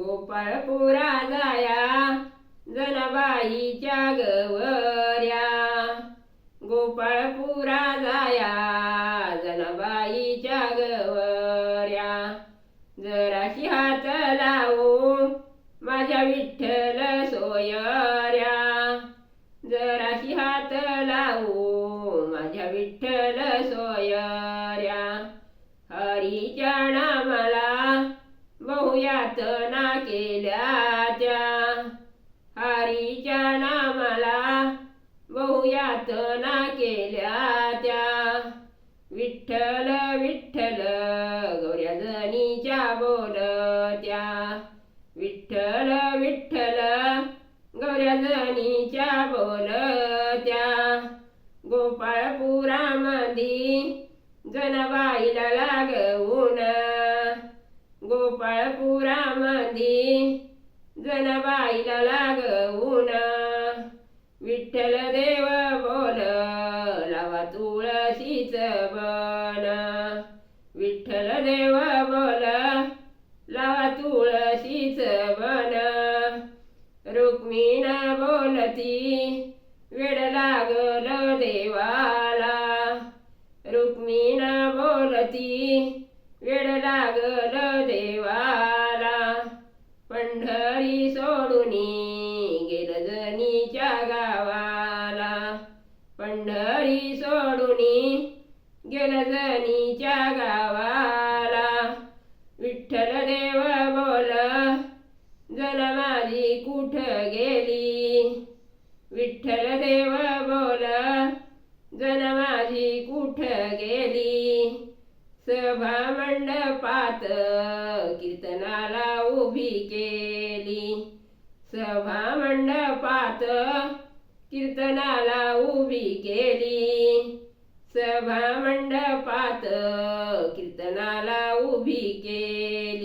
गोपाळपुरा जाया जनाबाईच्या गवऱ्या. गोपाळपुरा जाया जनाबाईच्या गवऱ्या. जराशी हात लावू माझ्या विठ्ठल सोयऱ्या. जराशी हात लावू माझ्या विठ्ठल सोयऱ्या. यातना केल्या त्या हरीच्या नामाला बहु यातना केल्या त्या विठ्ठल विठ्ठल गौऱ्या जनीच्या बोलत्या. विठ्ठल विठ्ठल गौऱ्या जनीच्या बोलत्या. गोपाळपुरामधी जनबाईला लागवून गोपाळपुरामधी जनाबाईला लागवून विठ्ठल देव बोल लावा तुळशीच बन विठ्ठल देव बोल लावा तुळशीच बन रुक्मिणा बोलती वेड लागल देवाला. रुक्मिणा बोलती वेड लागल देवा पंढरी सोडूनी गेलजनीच्या गावाला. विठ्ठल देव बोल जन माझी कुठ गेली? विठ्ठल देव बोल जन माझी कुठ गेली? सभा मंडपात कीर्तनाला उभी केली. सभा मंडपात कीर्तनाला उभी केली. सभा मंडपात कीर्तनाला उभी केली.